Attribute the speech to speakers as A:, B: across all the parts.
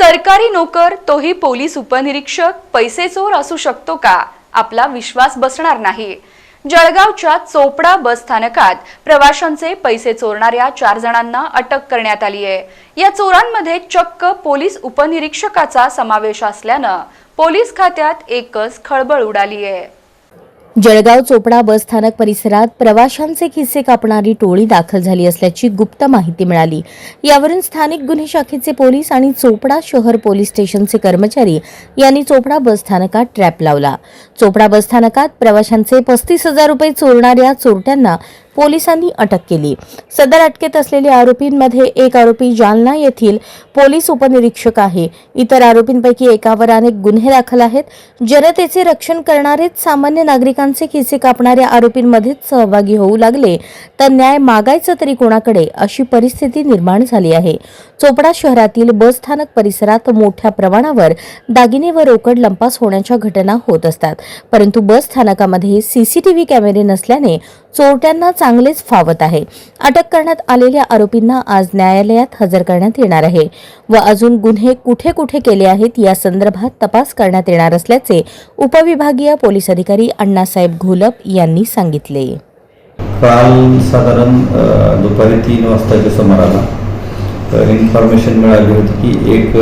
A: सरकारी नोकर तोही पोलीस उपनिरीक्षक. पैसे चोर असू शकतो का? आपला विश्वास बसणार नाही. जळगावच्या चोपडा बस स्थानकात प्रवाशांचे पैसे चोरणाऱ्या चार जणांना अटक करण्यात आली आहे. या चोरांमध्ये चक्क पोलीस उपनिरीक्षकाचा समावेश असल्यानं पोलीस खात्यात एकच खळबळ उडाली आहे.
B: जळगाव चोपडा बस स्थानक परिसरात प्रवाशांचे खिस्से कापणारी टोळी दाखल झाली असल्याची गुप्त माहिती मिळाली. यावरून स्थानिक गुन्हे शाखेचे पोलीस आणि चोपडा शहर पोलीस स्टेशनचे कर्मचारी यांनी चोपडा बस स्थानकात ट्रॅप लावला. चोपडा बस स्थानकात प्रवाशांचे पस्तीस हजार रुपये चोरणाऱ्या चोरट्यांना पोलिसांनी अटक केली. सदर अटकेत असलेल्या आरोपींमध्ये एक आरोपी जालना येथील पोलीस उपनिरीक्षक आहे. इतर आरोपींपैकी एकावर अनेक गुन्हे दाखल आहेत. जनतेचे रक्षण करणारेच सामान्य नागरिकांचे खिसे कापणाऱ्या आरोपींमध्येच सहभागी होऊ लागले तर न्याय मागायचं तरी कोणाकडे अशी परिस्थिती निर्माण झाली आहे. चोपडा शहरातील बस स्थानक परिसरात मोठ्या प्रमाणावर दागिने व रोकड लंपास होण्याच्या घटना होत असतात. परंतु बस स्थानकामध्ये सीसीटीव्ही कॅमेरे नसल्याने चोरट्यांना चांगलेच फावत आहे. अटक करण्यात आलेल्या आरोपींना आज न्यायालयात हजर करण्यात येणार आहे व अजून गुन्हे कुठे कुठे केले आहेत या संदर्भात तपास करण्यात येणार असल्याचे उपविभागीय पोलीस अधिकारी अण्णासाहेब घोलप यांनी सांगितले.
C: काल साधारण दुपारी तीन वाजताच्या सुमाराला इन्फॉर्मेशन मिळाली होती की एक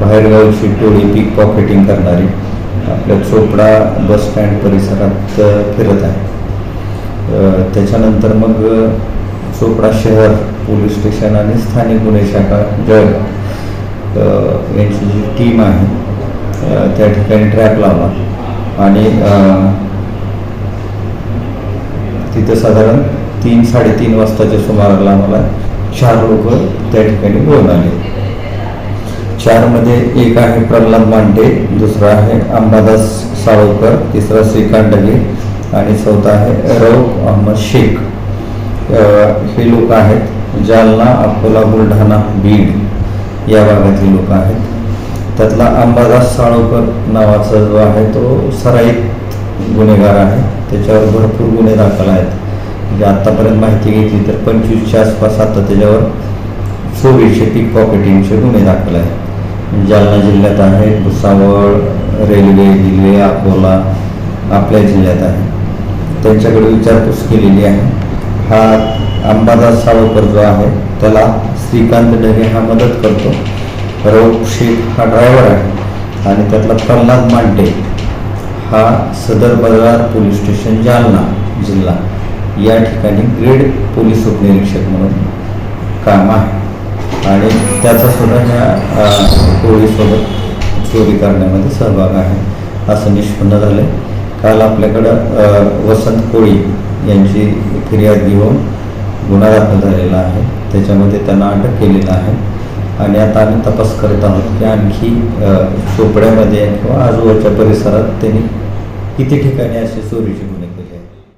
C: बाहेरगावची टोळी पिक पॉकेटिंग करणारी आपल्या चोपडा बस स्टँड परिसरात फिरत आहे. त्याच्यानंतर मग चोपडा शहर पोलीस स्टेशन आणि स्थानिक गुन्हे शाखा जळगाव यांची जी टीम आहे त्या ठिकाणी ट्रॅप लावला. आणि तिथं साधारण तीन साडेतीन वाजताच्या सुमाराला मला चार लोक त्या ठिकाणी बोलून आले. चारमध्ये एक आहे प्रल्हाद मांडे दुसरा आहे अंबादास सावकर तिसरा श्रीकांत डगे आणि चौथा आहे रौ अहमद शेख हे लोक आहेत. जालना अकोला बुलढाणा बीड या भागातली लोक आहेत. त्यातला अंबादास साळोकर नावाचा जो आहे तो सराईत गुन्हेगार आहे. त्याच्यावर भरपूर गुन्हे दाखल आहेत. म्हणजे आत्तापर्यंत माहिती घेतली तर पंचवीसच्या आसपास आता त्याच्यावर चोवीसशे पिक पॉकेटिंगचे गुन्हे दाखल आहेत. म्हणजे जालना जिल्ह्यात आहे भुसावळ रेल्वे जिल्हे अकोला आपल्या जिल्ह्यात आहे त्यांच्याकडे विचारपूस केलेली आहे. हा अंबादास सावकर जो आहे त्याला श्रीकांत ढगे हा मदत करतो. रौफ शेख हा ड्रायव्हर आहे. आणि त्यातला प्रल्हाद मांडे हा सदर बदलार पोलीस स्टेशन जालना जिल्हा. या ठिकाणी ग्रेड पोलीस उपनिरीक्षक म्हणून काम आहे. आणि त्याचा सुद्धा ह्या पोलीससोबत टोळीसोबत चोरी करण्यामध्ये सहभाग आहे. असं निष्पन्न झालं काल आपल्याकडं वसंत कोळी यांची फिर्याद घेऊन गुन्हा दाखल झालेला आहे. त्याच्यामध्ये त्यांना अटक केलेला आहे. आणि आता आम्ही तपास करत आहोत की आणखी चोपड्यामध्ये किंवा आजूबाजूच्या परिसरात त्यांनी किती ठिकाणी असे चोरीची